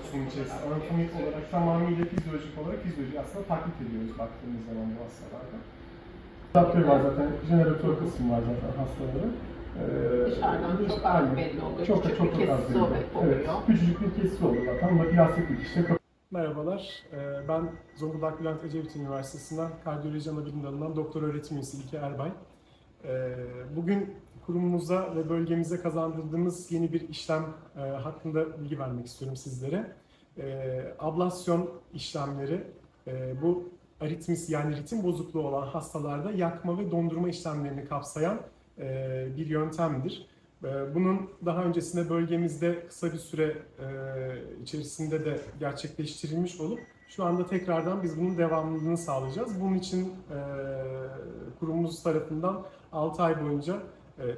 dokusunun içerisinde. Anatomik olarak tamamıyla fizyolojik olarak fizyoloji aslında taklit ediyoruz baktığımız zaman bu hastalarda. Adaptör var zaten, jeneratör kısmı var zaten hastaların. Ee, Dışarıdan çok az aynen. belli oluyor. Çok Küçük çok bir çok az kesisi oluyor. Evet, küçücük bir kesisi oluyor zaten. Ama plastik bir işte Merhabalar, ee, ben Zonguldak Bülent Ecevit Üniversitesi'nden Kardiyoloji Anabilim Dalı'ndan Doktor Öğretim Üyesi İlke Erbay. Ee, Bugün kurumumuza ve bölgemize kazandırdığımız yeni bir işlem e, hakkında bilgi vermek istiyorum sizlere. Ee, Ablasyon işlemleri, e, bu aritmis yani ritim bozukluğu olan hastalarda yakma ve dondurma işlemlerini kapsayan e, bir yöntemdir. Ee, Bunun daha öncesinde bölgemizde kısa bir süre e, içerisinde de gerçekleştirilmiş olup şu anda tekrardan biz bunun devamlılığını sağlayacağız. Bunun için e, kurumumuz tarafından 6 ay boyunca e,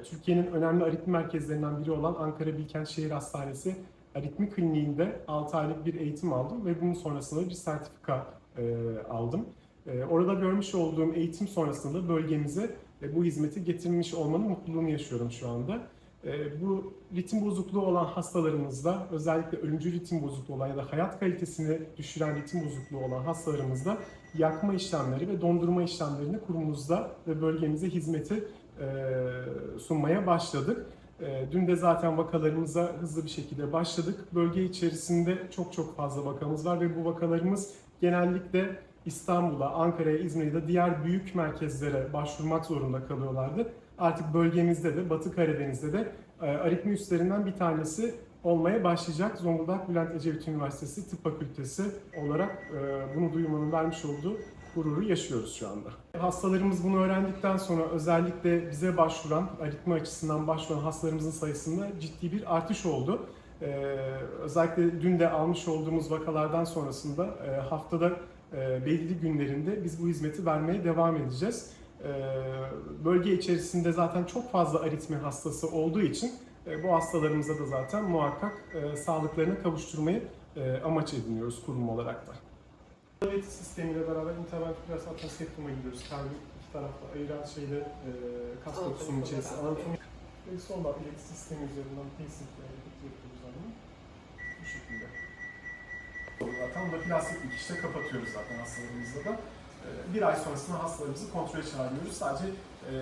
Türkiye'nin önemli aritmi merkezlerinden biri olan Ankara Bilkent Şehir Hastanesi Aritmi Kliniği'nde 6 aylık bir eğitim aldım ve bunun sonrasında bir sertifika e, aldım. E, Orada görmüş olduğum eğitim sonrasında bölgemize e, bu hizmeti getirmiş olmanın mutluluğunu yaşıyorum şu anda. E, Bu ritim bozukluğu olan hastalarımızda, özellikle ölümcül ritim bozukluğu olan ya da hayat kalitesini düşüren ritim bozukluğu olan hastalarımızda yakma işlemleri ve dondurma işlemlerini kurumumuzda ve bölgemize hizmeti e, sunmaya başladık. E, Dün de zaten vakalarımıza hızlı bir şekilde başladık. Bölge içerisinde çok çok fazla vakamız var ve bu vakalarımız genellikle İstanbul'a, Ankara'ya, İzmir'e da diğer büyük merkezlere başvurmak zorunda kalıyorlardı. Artık bölgemizde de, Batı Karadeniz'de de e, aritmi üstlerinden bir tanesi olmaya başlayacak. Zonguldak Bülent Ecevit Üniversitesi Tıp Fakültesi olarak e, bunu duymanın vermiş olduğu gururu yaşıyoruz şu anda. Hastalarımız bunu öğrendikten sonra özellikle bize başvuran, aritmi açısından başvuran hastalarımızın sayısında ciddi bir artış oldu. Ee, özellikle dün de almış olduğumuz vakalardan sonrasında e, haftada e, belirli günlerinde biz bu hizmeti vermeye devam edeceğiz. Ee, bölge içerisinde zaten çok fazla aritmi hastası olduğu için e, bu hastalarımıza da zaten muhakkak e, sağlıklarına kavuşturmayı e, amaç ediniyoruz kurum olarak da. Davet sistemiyle beraber interventiküler zaten septuma gidiyoruz. Kalbi iki tarafta ayıran şeyde e, kas dokusunun içerisinde anatomi ve son da sistemi üzerinden pacing yapıyoruz onu. Bu şekilde. Zaten bunu da plastik dikişle kapatıyoruz zaten hastalarımızda da. E, Bir ay sonrasında hastalarımızı kontrole çağırıyoruz. Sadece e,